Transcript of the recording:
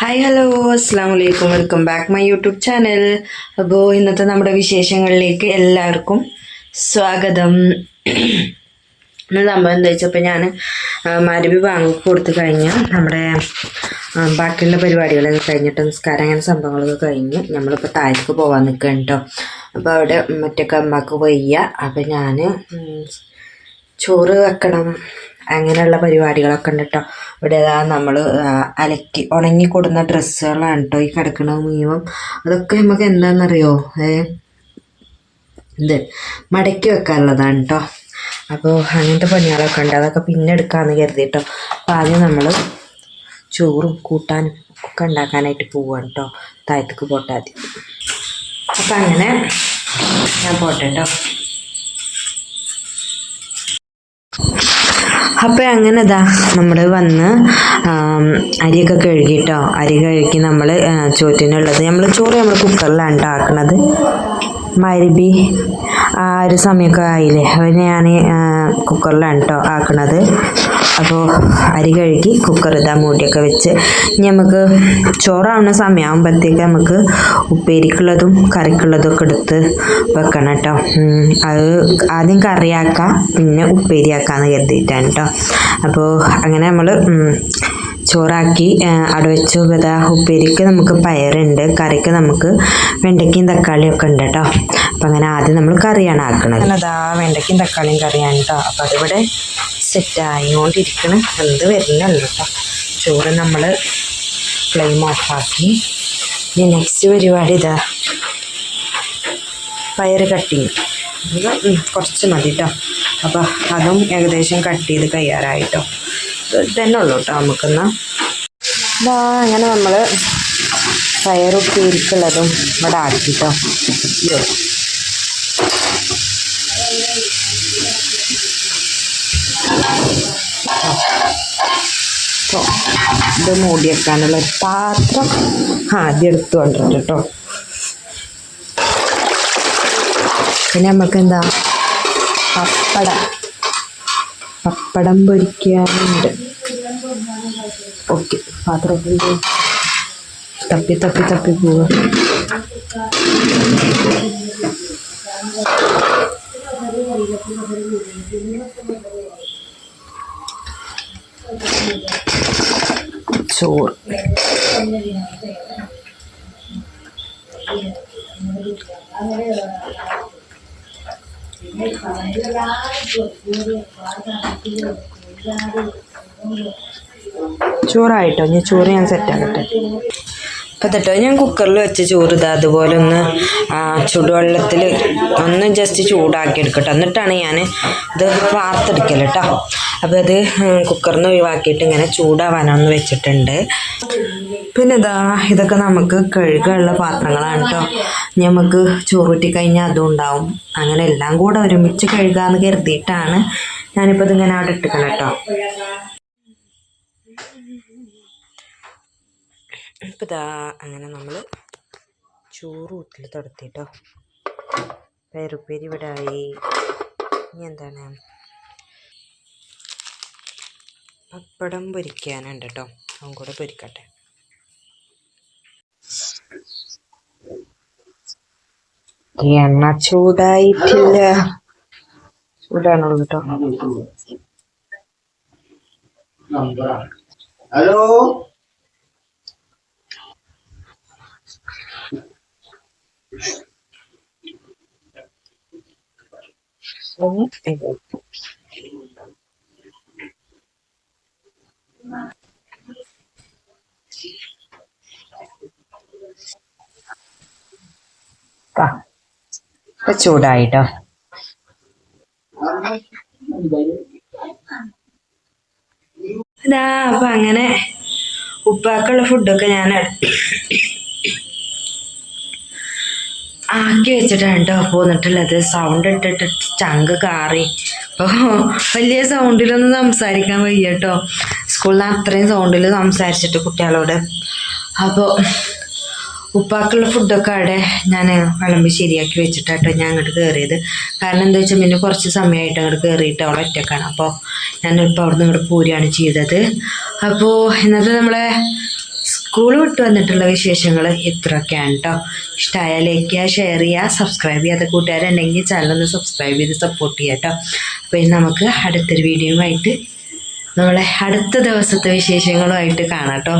Hi hello അസ്സാം വലൈക്കും welcome back my YouTube channel അപ്പോൾ ഇന്നത്തെ നമ്മുടെ വിശേഷങ്ങളിലേക്ക് എല്ലാവർക്കും സ്വാഗതം. ഇന്ന് സംഭവം എന്താ വെച്ചപ്പോൾ ഞാൻ മരുവി വാങ്ങി കൊടുത്തു കഴിഞ്ഞ് നമ്മുടെ ബാക്കിയുള്ള പരിപാടികളൊക്കെ കഴിഞ്ഞിട്ട് നിസ്കാരം അങ്ങനെ സംഭവങ്ങളൊക്കെ കഴിഞ്ഞ് നമ്മളിപ്പോൾ താഴേക്ക് പോകാൻ നിൽക്കുകയാണ് കേട്ടോ അപ്പോൾ അവിടെ മറ്റൊക്കെ അമ്മയ്ക്ക് വയ്യ. അപ്പോൾ ഞാൻ ചോറ് വെക്കണം. അങ്ങനെയുള്ള പരിപാടികളൊക്കെ ഉണ്ട് കേട്ടോ ഇവിടെ നമ്മൾ അലക്കി ഉണങ്ങി കൊടുന്ന ഡ്രസ്സുകളാണ് കേട്ടോ ഈ കിടക്കണ മുഴുവൻ. അതൊക്കെ നമുക്ക് എന്താണെന്നറിയോ ഏ ഇത് മടക്കി വെക്കാനുള്ളതാണ് കേട്ടോ അപ്പോൾ അങ്ങനത്തെ പണികളൊക്കെ ഉണ്ട്. അതൊക്കെ പിന്നെ എടുക്കാമെന്ന് കരുതി കേട്ടോ അപ്പോൾ ആദ്യം നമ്മൾ ചോറും കൂട്ടാനും ഒക്കെ ഉണ്ടാക്കാനായിട്ട് പോവാണ് കേട്ടോ താഴത്തേക്ക് പോട്ടെ ആദ്യം. അപ്പം അങ്ങനെ ഞാൻ പോട്ടെ കേട്ടോ അപ്പോൾ അങ്ങനെ ഇതാ നമ്മൾ വന്ന് അരിയൊക്കെ കഴുകിട്ടോ? അരി കഴുകി നമ്മൾ ചോറ്റിനുള്ളത് നമ്മൾ ചോറ് നമ്മൾ കുക്കറിലാണ് ഉണ്ടാക്കുന്നത് മരുബി ആ ഒരു സമയമൊക്കെ ആയില്ലേ? അപ്പോൾ ഞാൻ കുക്കറിലാണ് കേട്ടോ ആക്കണത്. അപ്പോൾ അരി കഴുകി കുക്കർ ഇതാ മൂടിയൊക്കെ വെച്ച് ഇനി നമുക്ക് ചോറാവുന്ന സമയമാകുമ്പോഴത്തേക്ക് നമുക്ക് ഉപ്പേരിക്കുള്ളതും കറിക്കുള്ളതും ഒക്കെ എടുത്ത് വെക്കണം കേട്ടോ അത് ആദ്യം കറിയാക്കാം പിന്നെ ഉപ്പേരിയാക്കാമെന്ന് കരുതിയിട്ടാണ് കേട്ടോ അപ്പോൾ അങ്ങനെ നമ്മൾ ചോറാക്കി അവിടെ വെച്ചു ഇതാ ഉപ്പേരിക്ക് നമുക്ക് പയറുണ്ട് കറിക്ക് നമുക്ക് വെണ്ടയ്ക്കയും തക്കാളിയും ഒക്കെ ഉണ്ട് കേട്ടോ. അപ്പം അങ്ങനെ ആദ്യം നമ്മൾ കറിയാണ് ആക്കണത്. അതാ വെണ്ടയ്ക്കയും തക്കാളിയും കറിയാണ് കേട്ടോ. അപ്പം അതിവിടെ സെറ്റായിക്കൊണ്ടിരിക്കണം എന്ത് വരുന്നുള്ളൂ കേട്ടോ. ചോറ് നമ്മൾ ഫ്ലെയിം ഓഫാക്കി ഇനി നെക്സ്റ്റ് പരിപാടി ഇതാ. പയറ് കട്ടിങ് ചെയ്യും. കുറച്ച് മതി കേട്ടോ. അപ്പം അതും ഏകദേശം കട്ട് ചെയ്ത് കയ്യാറായിട്ടോ ഇത് ഉള്ളു കേട്ടോ നമുക്കെന്നാ. ഇതാ അങ്ങനെ നമ്മൾ പയറുപ്പേരിക്കുള്ളതും ഇവിടെ ആക്കിട്ടോ. അയ്യോ ഇത് മൂടി വെക്കാനുള്ള ഒരു പാത്രം ആദ്യം എടുത്തു കൊണ്ടിട്ട് കേട്ടോ പിന്നെ നമുക്ക് എന്താ പപ്പടം. പപ്പടം പൊരിക്കാനുണ്ട്. ഓക്കെ പാത്രം കൊണ്ട് തപ്പി തപ്പി തപ്പി പോവുക ചോറ് ചോറായിട്ടോ? ഞാൻ ചോറ് ഞാൻ സെറ്റാക്കട്ടെ അപ്പം തട്ടോ ഞാൻ കുക്കറിൽ വെച്ച ചോറ് ഇതാ അതുപോലെ ഒന്ന് ചൂടുവെള്ളത്തിൽ ഒന്ന് ജസ്റ്റ് ചൂടാക്കി എടുക്കട്ടെ. എന്നിട്ടാണ് ഞാൻ ഇത് വാർത്തെടുക്കൽ കേട്ടോ അപ്പോൾ ഇത് കുക്കറിൽ നിന്ന് ഒഴിവാക്കിയിട്ട് ഇങ്ങനെ ചൂടാവാനൊന്ന് വെച്ചിട്ടുണ്ട്. പിന്നെ ഇതാ ഇതൊക്കെ നമുക്ക് കഴുകാനുള്ള പാത്രങ്ങളാണ് കേട്ടോ നമുക്ക് ചോറൂറ്റി കഴിഞ്ഞാൽ അതും ഉണ്ടാവും. അങ്ങനെ എല്ലാം കൂടെ ഒരുമിച്ച് കഴുകാമെന്ന് കരുതിയിട്ടാണ് ഞാനിപ്പോൾ ഇതിങ്ങനെ അവിടെ ഇട്ടിക്കണം കേട്ടോ ഇപ്പം ഇതാ അങ്ങനെ നമ്മൾ ചോറ് ഊറ്റൽ തുടത്തിട്ടോ. പേരുപ്പേരി ഇവിടെ ആയി ഇനി എന്താണ്? പപ്പടം പൊരിക്കാനുണ്ട് കേട്ടോ അതും കൂടെ പൊരിക്കട്ടെ. എണ്ണ ചൂടായിട്ടില്ല. ചൂടാണുള്ളൂ കേട്ടോ ഹലോ ആ ഇപ്പൊ ചൂടായിട്ടോ അതാ അപ്പൊ അങ്ങനെ ഉപ്പാക്കുള്ള ഫുഡൊക്കെ ഞാൻ ആക്കി വെച്ചിട്ടാണ് കേട്ടോ പോന്നിട്ടുള്ളത് സൗണ്ട് ഇട്ടിട്ട് ചങ്ക് കാറി. അപ്പോൾ വലിയ സൗണ്ടിലൊന്നും സംസാരിക്കാൻ വയ്യ കേട്ടോ സ്കൂളിൽ അത്രയും സൗണ്ടിൽ സംസാരിച്ചിട്ട് കുട്ടികളോട്. അപ്പോൾ ഉപ്പാക്കുള്ള ഫുഡൊക്കെ അവിടെ ഞാൻ വിളമ്പി ശരിയാക്കി വെച്ചിട്ടാട്ടോ ഞാൻ അങ്ങോട്ട് കയറിയത് കാരണം എന്താ വെച്ചാൽ പിന്നെ കുറച്ച് സമയമായിട്ട് അങ്ങോട്ട് കയറിയിട്ട് അവളെ ഒറ്റക്കാണ്. അപ്പോൾ ഞാനിപ്പോൾ അവിടെ നിന്ന് ഇങ്ങോട്ട് പോരുകയാണ് ചെയ്തത്. അപ്പോൾ ഇന്നത്തെ നമ്മളെ സ്കൂൾ വിട്ട് വന്നിട്ടുള്ള വിശേഷങ്ങൾ ഇത്രയൊക്കെയാണ് കേട്ടോ ഇഷ്ടമായ ലൈക്ക് ചെയ്യുക ഷെയർ ചെയ്യുക സബ്സ്ക്രൈബ് ചെയ്യാത്ത കൂട്ടുകാരുണ്ടെങ്കിൽ ചാനലൊന്ന് സബ്സ്ക്രൈബ് ചെയ്ത് സപ്പോർട്ട് ചെയ്യുക കേട്ടോ അപ്പോൾ ഇനി നമുക്ക് അടുത്തൊരു വീഡിയോയുമായിട്ട് നമ്മളെ അടുത്ത ദിവസത്തെ വിശേഷങ്ങളുമായിട്ട് കാണാം കേട്ടോ